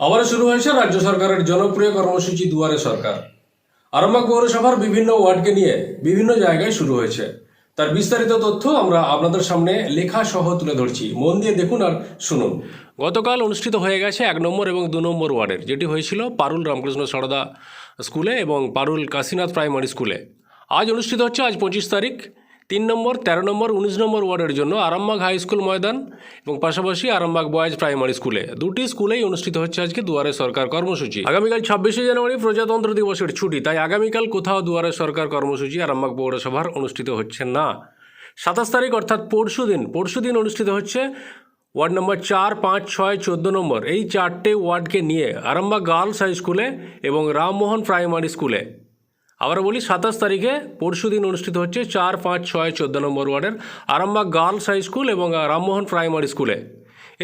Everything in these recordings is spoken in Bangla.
আবার শুরু হয়েছে রাজ্য সরকারের জনপ্রিয় কর্মসূচি দুয়ারে সরকার। আরামবাগ পৌরসভার বিভিন্ন ওয়ার্ডকে নিয়ে বিভিন্ন জায়গায় শুরু হয়েছে। তার বিস্তারিত তথ্য আমরা আপনাদের সামনে লেখা সহ তুলে ধরছি। মন দিয়ে দেখুন আর শুনুন। গতকাল অনুষ্ঠিত হয়ে গেছে এক নম্বর এবং দু নম্বর ওয়ার্ডের, যেটি হয়েছিল পারুল রামকৃষ্ণ সারদা স্কুলে এবং পারুল কাশীনাথ প্রাইমারি স্কুলে। আজ অনুষ্ঠিত হচ্ছে আজ পঁচিশ তারিখ। তিন নম্বর, তেরো নম্বর, উনিশ নম্বর ওয়ার্ডের জন্য আরামবাগ হাই স্কুল ময়দান এবং পাশাপাশি আরামবাগ বয়েজ প্রাইমারি স্কুলে। দুটি স্কুলেই অনুষ্ঠিত হচ্ছে আজকে দুয়ারে সরকার কর্মসূচি। আগামীকাল ছাব্বিশে জানুয়ারি প্রজাতন্ত্র দিবসের ছুটি, তাই আগামীকাল কোথাও দুয়ারে সরকার কর্মসূচি আরামবাগ পৌরসভার অনুষ্ঠিত হচ্ছে না। সাতাশ তারিখ, অর্থাৎ পরশু দিন পরশু দিন অনুষ্ঠিত হচ্ছে ওয়ার্ড নম্বর চার, পাঁচ, ছয়, চোদ্দ নম্বর। এই চারটে ওয়ার্ডকে নিয়ে আরামবাগ গার্লস হাই স্কুলে এবং রামমোহন প্রাইমারি স্কুলে আবার বলি, সাতাশ তারিখে পরশু দিন অনুষ্ঠিত হচ্ছে চার, পাঁচ, ছয়, চোদ্দ নম্বর ওয়ার্ডের আরামবাগ গার্লস হাই স্কুল এবং রামমোহন প্রাইমারি স্কুলে।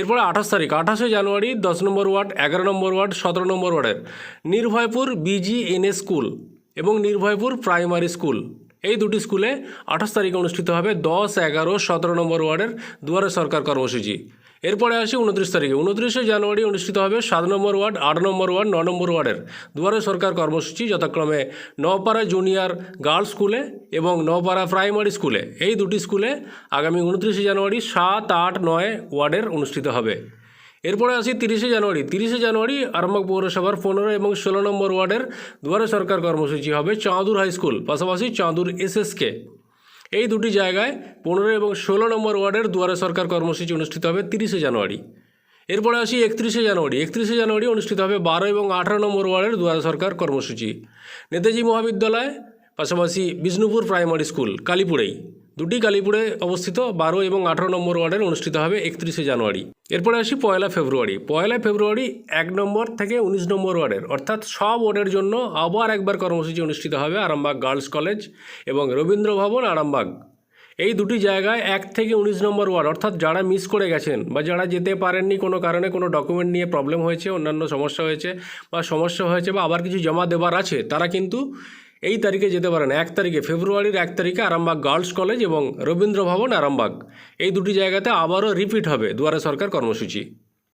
এরপরে আঠাশ তারিখ, আঠাশে জানুয়ারি দশ নম্বর ওয়ার্ড, এগারো নম্বর ওয়ার্ড, সতেরো নম্বর ওয়ার্ডের নির্ভয়পুর বিজিএনএস স্কুল এবং নির্ভয়পুর প্রাইমারি স্কুল। এই দুটি স্কুলে আঠাশ তারিখে অনুষ্ঠিত হবে দশ, এগারো, সতেরো নম্বর ওয়ার্ডের দুয়ারে সরকার কর্মসূচি। এরপরে আসি উনত্রিশ তারিখে। উনত্রিশে জানুয়ারি অনুষ্ঠিত হবে সাত নম্বর ওয়ার্ড, আট নম্বর ওয়ার্ড, ন নম্বর ওয়ার্ডের। দুয়ারে সরকার কর্মসূচি যথাক্রমে নপাড়া জুনিয়র গার্লস স্কুলে এবং নপাড়া প্রাইমারি স্কুলে। এই দুটি স্কুলে আগামী উনত্রিশে জানুয়ারি সাত, আট, নয় ওয়ার্ডের অনুষ্ঠিত হবে। এরপরে আসি তিরিশে জানুয়ারি। তিরিশে জানুয়ারি আরামবাগ পৌরসভার পনেরো এবং ষোলো নম্বর ওয়ার্ডের দুয়ারে সরকার কর্মসূচি হবে চাঁদুর হাই স্কুল, পাশাপাশি চাঁদুর এসএসকে। এই দুটি জায়গায় পনেরো এবং ষোলো নম্বর ওয়ার্ডের দুয়ারে সরকার কর্মসূচি অনুষ্ঠিত হবে তিরিশে জানুয়ারি। এরপরে আসি একত্রিশে জানুয়ারি। একত্রিশে জানুয়ারি অনুষ্ঠিত হবে বারো এবং আঠারো নম্বর ওয়ার্ডের দুয়ারে সরকার কর্মসূচি। নেতাজি মহাবিদ্যালয়, পাশাপাশি বিষ্ণুপুর প্রাইমারি স্কুল, কালীপুরেই। দুটি কালীপুরে অবস্থিত বারো এবং আঠারো নম্বর ওয়ার্ডের অনুষ্ঠিত হবে একত্রিশে জানুয়ারি। এরপরে আসি পয়লা ফেব্রুয়ারি। পয়লা ফেব্রুয়ারি এক নম্বর থেকে উনিশ নম্বর ওয়ার্ডের। অর্থাৎ সব ওয়ার্ডের জন্য আবার একবার কর্মসূচি অনুষ্ঠিত হবে আরামবাগ গার্লস কলেজ এবং রবীন্দ্র ভবন আরামবাগ। এই দুটি জায়গায় এক থেকে উনিশ নম্বর ওয়ার্ড, অর্থাৎ যারা মিস করে গেছেন বা যারা যেতে পারেননি কোনো কারণে, কোনো ডকুমেন্ট নিয়ে প্রবলেম হয়েছে, অন্যান্য সমস্যা হয়েছে বা সমস্যা হয়েছে বা আবার কিছু জমা দেবার আছে, তারা কিন্তু এই তারিখে যেতে পারেন। এক তারিখে ফেব্রুয়ারির এক তারিখে আরামবাগ গার্লস কলেজ এবং রবীন্দ্র ভবন আরামবাগ। এই দুটি জায়গাতে আবারও রিপিট হবে দুয়ারে সরকার কর্মসূচি।